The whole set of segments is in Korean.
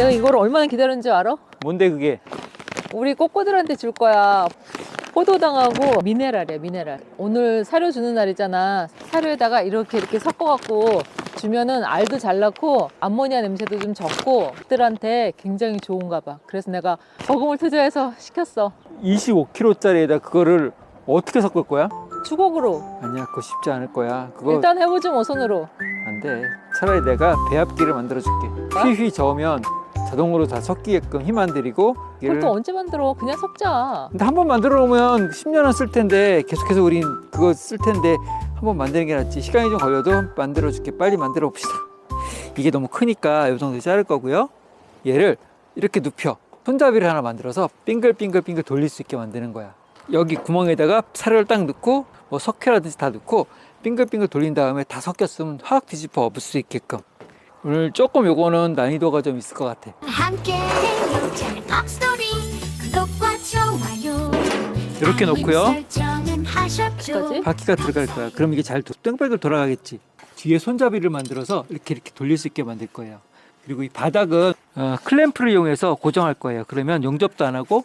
내가 이걸 얼마나 기다렸는지 알아? 뭔데 그게? 우리 꼬꼬들한테 줄 거야. 포도당하고 미네랄이야, 미네랄. 오늘 사료 주는 날이잖아. 사료에다가 이렇게 이렇게 섞어갖고 주면은 알도 잘 낳고 암모니아 냄새도 좀 적고 들한테 굉장히 좋은가 봐. 그래서 내가 버금을 투자해서 시켰어. 25kg짜리에다 그거를 어떻게 섞을 거야? 주걱으로. 아니야, 그거 쉽지 않을 거야. 그거 일단 해보지 뭐 손으로. 안 돼. 차라리 내가 배합기를 만들어 줄게. 휘휘 저으면 자동으로 다 섞이게끔 힘안 들이고 그걸 또 언제 만들어? 그냥 섞자. 근데 한 번 만들어 놓으면 10년은 쓸 텐데 계속해서 우린 그거 쓸 텐데 한 번 만드는 게 낫지. 시간이 좀 걸려도 만들어 줄게. 빨리 만들어 봅시다. 이게 너무 크니까 이 정도 자를 거고요. 얘를 이렇게 눕혀. 손잡이를 하나 만들어서 빙글빙글빙글 돌릴 수 있게 만드는 거야. 여기 구멍에다가 사료를 딱 넣고 뭐 석회라든지 다 넣고 빙글빙글 돌린 다음에 다 섞였으면 확 뒤집어 엎을 수 있게끔. 오늘 조금 요거는 난이도가 좀 있을 것 같아. 함께해요 재미있는 스토리 구독과 좋아요 이렇게 놓고요. 설정은 하셨죠 까지? 바퀴가 들어갈 거야. 그럼 이게 잘 도- 뺑뺑을 돌아가겠지. 뒤에 손잡이를 만들어서 이렇게 이렇게 돌릴 수 있게 만들 거예요. 그리고 이 바닥은 어, 클램프를 이용해서 고정할 거예요. 그러면 용접도 안 하고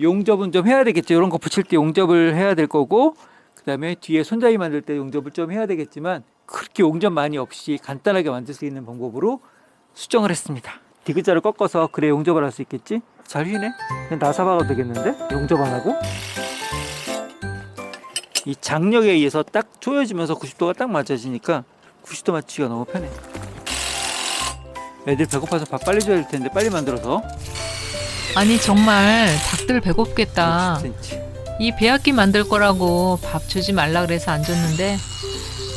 용접은 좀 해야 되겠죠. 이런 거 붙일 때 용접을 해야 될 거고 그다음에 뒤에 손잡이 만들 때 용접을 좀 해야 되겠지만 그렇게 용접 많이 없이 간단하게 만들 수 있는 방법으로 수정을 했습니다. 디귿자를 꺾어서 그래 용접을 할 수 있겠지? 잘 휘네. 그냥 나사박아도 되겠는데? 용접 안 하고? 이 장력에 의해서 딱 조여지면서 90도가 딱 맞아지니까 90도 맞추기가 너무 편해. 애들 배고파서 밥 빨리 줘야 될 텐데 빨리 만들어서 아니 정말 닭들 배고프겠다. 10cm. 이 배합기 만들 거라고 밥 주지 말라 그래서 안 줬는데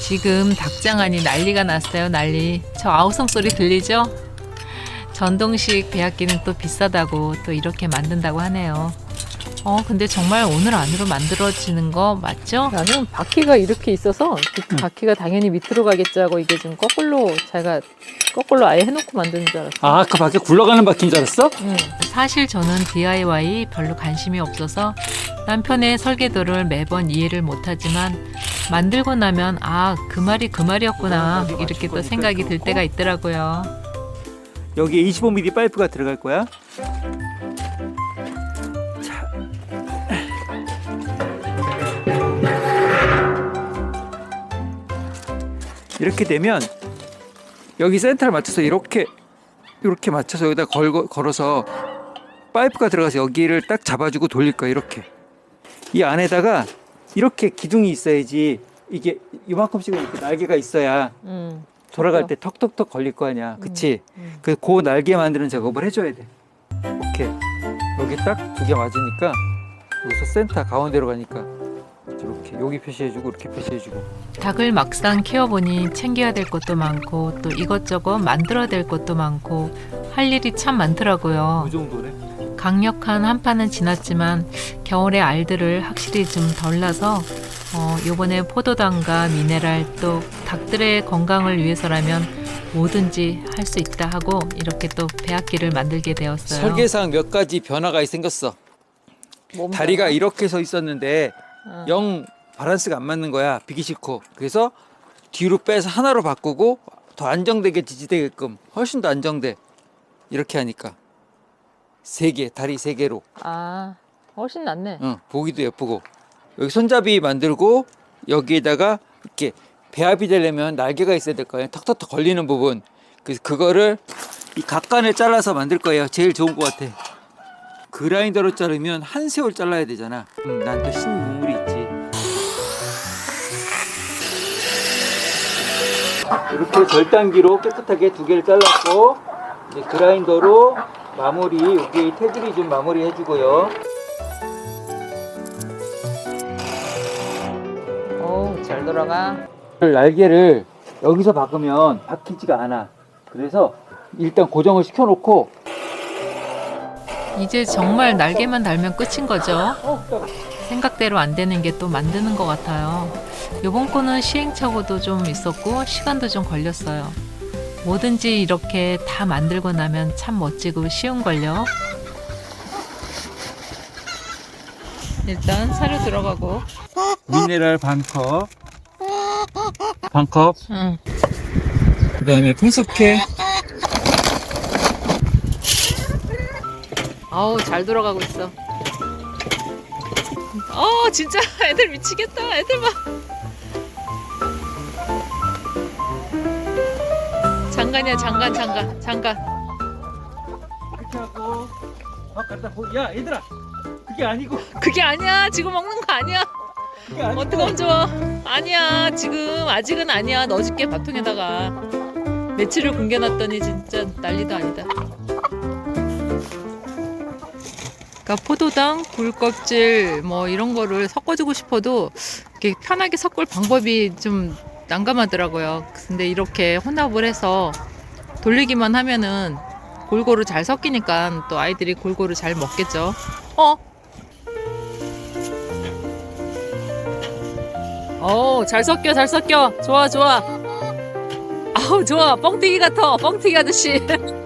지금 닭장안이 난리가 났어요 난리. 저 아우성 소리 들리죠? 전동식 배합기는 또 비싸다고 또 이렇게 만든다고 하네요. 어 근데 정말 오늘 안으로 만들어지는 거 맞죠? 나는 바퀴가 이렇게 있어서 그 응. 바퀴가 당연히 밑으로 가겠지 하고 이게 지금 거꾸로 자기가 거꾸로 아예 해놓고 만드는 줄 알았어. 아, 그 밖에 굴러가는 바퀴인 줄 알았어? 응. 사실 저는 DIY 별로 관심이 없어서 남편의 설계도를 매번 이해를 못하지만 만들고 나면 아 그 말이 그 말이었구나 어디 이렇게 또 생각이 들. 때가 있더라고요. 여기에 25mm 파이프가 들어갈 거야. 이렇게 되면 여기 센터를 맞춰서 이렇게 이렇게 맞춰서 여기다 걸고 걸어서 파이프가 들어가서 여기를 딱 잡아주고 돌릴 거야 이렇게 이 안에다가 이렇게 기둥이 있어야지 이게 이만큼씩 이렇게 날개가 있어야 응. 돌아갈 때 턱턱턱 걸릴 거 아니야 그치? 음. 그, 그 날개 만드는 작업을 해줘야 돼. 오케이. 여기 딱 두 개 맞으니까 여기서 센터 가운데로 가니까 이렇게 여기 표시해주고 이렇게 표시해주고 닭을 막상 키워보니 챙겨야 될 것도 많고 또 이것저것 만들어야 될 것도 많고 할 일이 참 많더라고요. 그 정도네. 강력한 한파는 지났지만 겨울의 알들을 확실히 좀 덜 나서 어, 요번에 포도당과 미네랄 또 닭들의 건강을 위해서라면 뭐든지 할 수 있다 하고 이렇게 또 배합기를 만들게 되었어요. 설계상 몇 가지 변화가 생겼어. 몸 다리가. 이렇게 서 있었는데 응. 영 밸런스가 안 맞는 거야. 비기 싫고. 그래서 뒤로 빼서 하나로 바꾸고 더 안정되게 지지되게끔 훨씬 더 안정돼. 이렇게 하니까 세 개, 다리 세 개로. 아 훨씬 낫네. 어, 보기도 예쁘고 여기 손잡이 만들고 여기에다가 이렇게 배합이 되려면 날개가 있어야 될 거예요. 턱턱턱 걸리는 부분. 그래서 그거를 이 각간을 잘라서 만들 거예요. 제일 좋은 것 같아. 그라인더로 자르면 한 세월 잘라야 되잖아. 음, 난또 신문물이 있지. 이렇게 절단기로 깨끗하게 두 개를 잘랐고 이제 그라인더로 마무리 여기 테두리 좀 마무리 해주고요. 오잘 돌아가. 날개를 여기서 박으면 박히지가 않아. 그래서 일단 고정을 시켜놓고 이제 정말 날개만 달면 끝인 거죠. 어, 생각대로 안 되는 게 또 만드는 것 같아요. 요번 거는 시행착오도 좀 있었고 시간도 좀 걸렸어요. 뭐든지 이렇게 다 만들고 나면 참 멋지고 쉬운 걸요. 일단 사료 들어가고. 미네랄 반컵, 반컵, 응. 그 다음에 풍속해. 아우 잘 돌아가고 있어. 어 진짜 애들 미치겠다. 애들 봐. 장관이야 장관 장관 장관. 이렇게 하고 밥 갖다 보. 야 얘들아 그게 아니고 그게 아니야. 지금 먹는 거 아니야. 그게 아니고. 어떻게 하면 좋아? 아니야. 지금 아직은 아니야. 넣어줄게 밥통에다가. 며칠을 굶겨놨더니 진짜 난리도 아니다. 그러니까 포도당, 굴껍질 뭐 이런 거를 섞어주고 싶어도 이렇게 편하게 섞을 방법이 좀 난감하더라고요. 근데 이렇게 혼합을 해서 돌리기만 하면은 골고루 잘 섞이니까 또 아이들이 골고루 잘 먹겠죠. 어? 어, 잘 섞여, 잘 섞여. 좋아, 좋아. 아우, 좋아. 뻥튀기 같아. 뻥튀기 아저씨.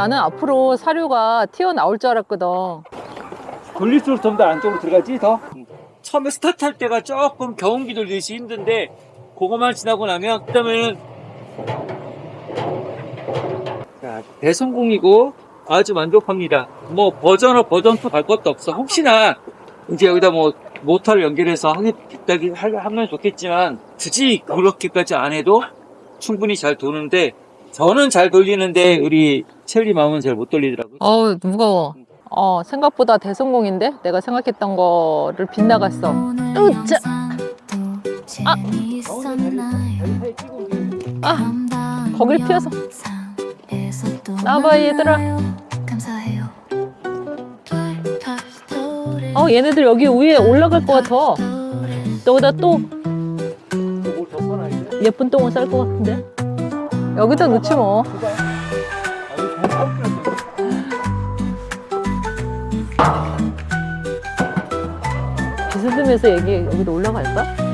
나는 앞으로 사료가 튀어나올 줄 알았거든. 돌릴수록 좀더 안쪽으로 들어가지 더. 처음에 스타트 할 때가 조금 경운기 돌리듯이 힘든데 그거만 지나고 나면 그다음에는 자, 대성공이고 아주 만족합니다. 뭐 버전업 버전 2갈 것도 없어. 혹시나 이제 여기다 뭐 모터를 연결해서 하겠다기 하면 좋겠지만 굳이 그렇게까지 안 해도 충분히 잘 도는데 저는 잘 돌리는데 우리 첼리 마음은 잘 못 돌리더라고요. 어우, 무거워. 어, 생각보다 대성공인데? 내가 생각했던 거를 빗나갔어. 으짜! 아! 아! 거길 피해서. 나와봐, 얘들아. 어, 얘네들 여기 위에 올라갈 것 같아. 여기다 또? 예쁜 똥을 쌀 것 같은데? 여기다 넣지 뭐. 비스듬해서 얘기 여기로 올라갈까?